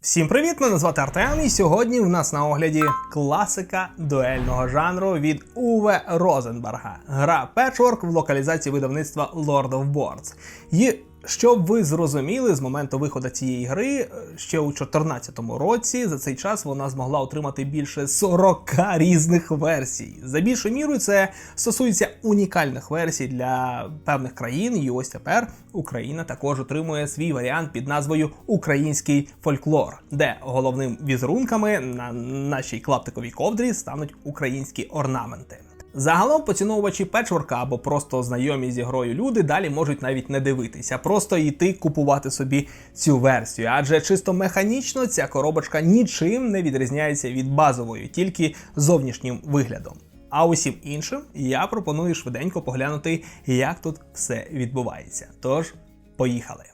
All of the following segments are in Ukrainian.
Всім привіт! Мене звати Артем, і сьогодні в нас на огляді класика дуельного жанру від Уве Розенберга. Гра Patchwork в локалізації видавництва Lord of Boards. І щоб ви зрозуміли, з моменту виходу цієї гри, е, ще у 2014 році, за цей час вона змогла отримати більше 40 різних версій. За більшою мірою це стосується унікальних версій для певних країн. І ось тепер Україна також отримує свій варіант під назвою Український фольклор, де головним візерунками на нашій клаптиковій ковдрі стануть українські орнаменти. Загалом поціновувачі печворка або просто знайомі з грою люди далі можуть навіть не дивитися, просто йти купувати собі цю версію. Адже чисто механічно ця коробочка нічим не відрізняється від базової, тільки зовнішнім виглядом. А усім іншим я пропоную швиденько поглянути, як тут все відбувається. Тож, поїхали.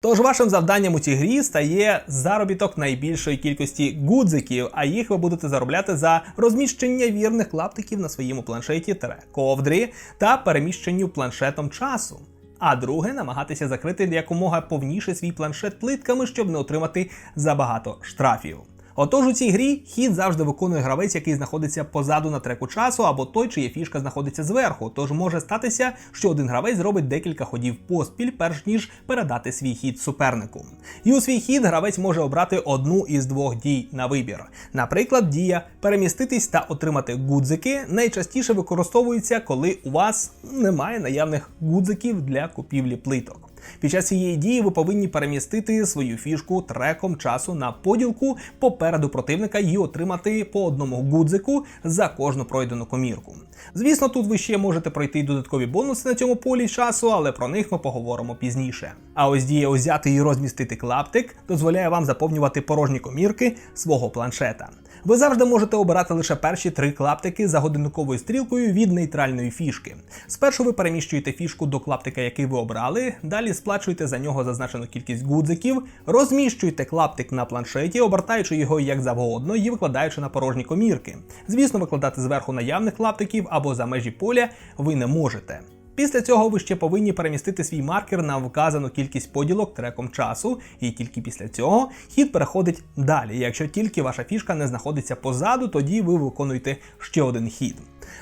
Тож вашим завданням у цій грі стає заробіток найбільшої кількості гудзиків, а їх ви будете заробляти за розміщення вірних клаптиків на своєму планшеті ковдрі та переміщенню планшетом часу. А друге намагатися закрити якомога повніше свій планшет плитками, щоб не отримати забагато штрафів. Отож у цій грі хід завжди виконує гравець, який знаходиться позаду на треку часу, або той, чиє фішка знаходиться зверху. Тож може статися, що один гравець зробить декілька ходів поспіль, перш ніж передати свій хід супернику. І у свій хід гравець може обрати одну із двох дій на вибір. Наприклад, дія переміститись та отримати гудзики найчастіше використовується, коли у вас немає наявних гудзиків для купівлі плиток. Під час цієї дії ви повинні перемістити свою фішку треком часу на поділку попереду противника і отримати по одному гудзику за кожну пройдену комірку. Звісно, тут ви ще можете пройти додаткові бонуси на цьому полі часу, але про них ми поговоримо пізніше. А ось дія узяти і розмістити клаптик дозволяє вам заповнювати порожні комірки свого планшета. Ви завжди можете обирати лише перші три клаптики за годинниковою стрілкою від нейтральної фішки. Спершу ви переміщуєте фішку до клаптика, який ви обрали, далі сплачуєте за нього зазначену кількість гудзиків, розміщуєте клаптик на планшеті, обертаючи його як завгодно і викладаючи на порожні комірки. Звісно, викладати зверху наявних клаптиків або за межі поля ви не можете. Після цього ви ще повинні перемістити свій маркер на вказану кількість поділок треком часу, і тільки після цього хід переходить далі. Якщо тільки ваша фішка не знаходиться позаду, тоді ви виконуєте ще один хід.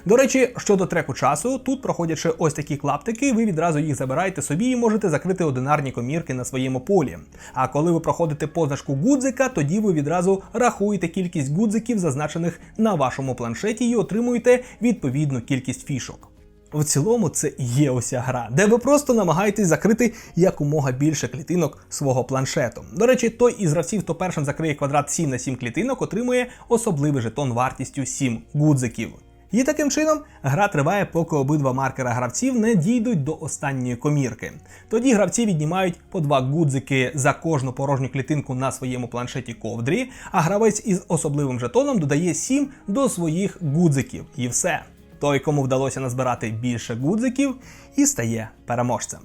До речі, щодо треку часу, тут проходячи ось такі клаптики, ви відразу їх забираєте собі і можете закрити одинарні комірки на своєму полі. А коли ви проходите позначку гудзика, тоді ви відразу рахуєте кількість гудзиків, зазначених на вашому планшеті, і отримуєте відповідну кількість фішок. В цілому це і є ося гра, де ви просто намагаєтесь закрити якомога більше клітинок свого планшету. До речі, той із гравців, хто першим закриє квадрат 7 на 7 клітинок, отримує особливий жетон вартістю 7 гудзиків. І таким чином гра триває, поки обидва маркера гравців не дійдуть до останньої комірки. Тоді гравці віднімають по два гудзики за кожну порожню клітинку на своєму планшеті ковдрі, а гравець із особливим жетоном додає 7 до своїх гудзиків. І все. Той, кому вдалося назбирати більше гудзиків, і стає переможцем.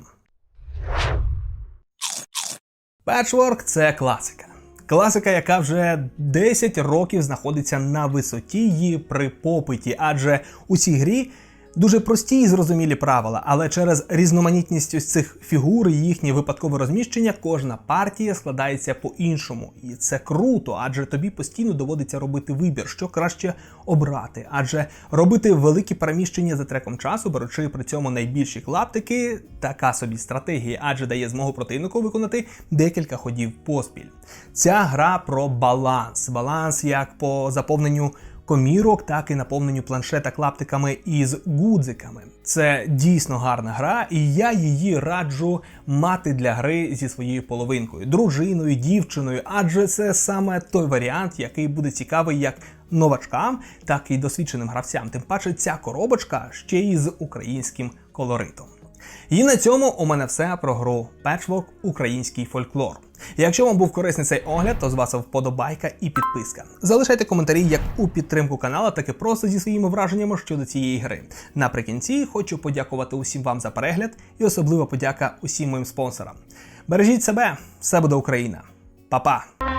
Patchwork – це класика. Класика, яка вже 10 років знаходиться на висоті її при попиті, адже у цій грі дуже прості і зрозумілі правила, але через різноманітність ось цих фігур і їхнє випадкове розміщення кожна партія складається по-іншому. І це круто, адже тобі постійно доводиться робити вибір, що краще обрати. Адже робити великі переміщення за треком часу, беручи при цьому найбільші клаптики, така собі стратегія, адже дає змогу противнику виконати декілька ходів поспіль. Ця гра про баланс. Баланс як по заповненню комірок, так і наповненню планшета клаптиками із гудзиками. Це дійсно гарна гра, і я її раджу мати для гри зі своєю половинкою, дружиною, дівчиною, адже це саме той варіант, який буде цікавий як новачкам, так і досвідченим гравцям. Тим паче ця коробочка ще й з українським колоритом. І на цьому у мене все про гру Patchwork Український фольклор. Якщо вам був корисний цей огляд, то з вас вподобайка і підписка. Залишайте коментарі як у підтримку канала, так і просто зі своїми враженнями щодо цієї гри. Наприкінці хочу подякувати усім вам за перегляд і особлива подяка усім моїм спонсорам. Бережіть себе, все буде Україна. Па-па!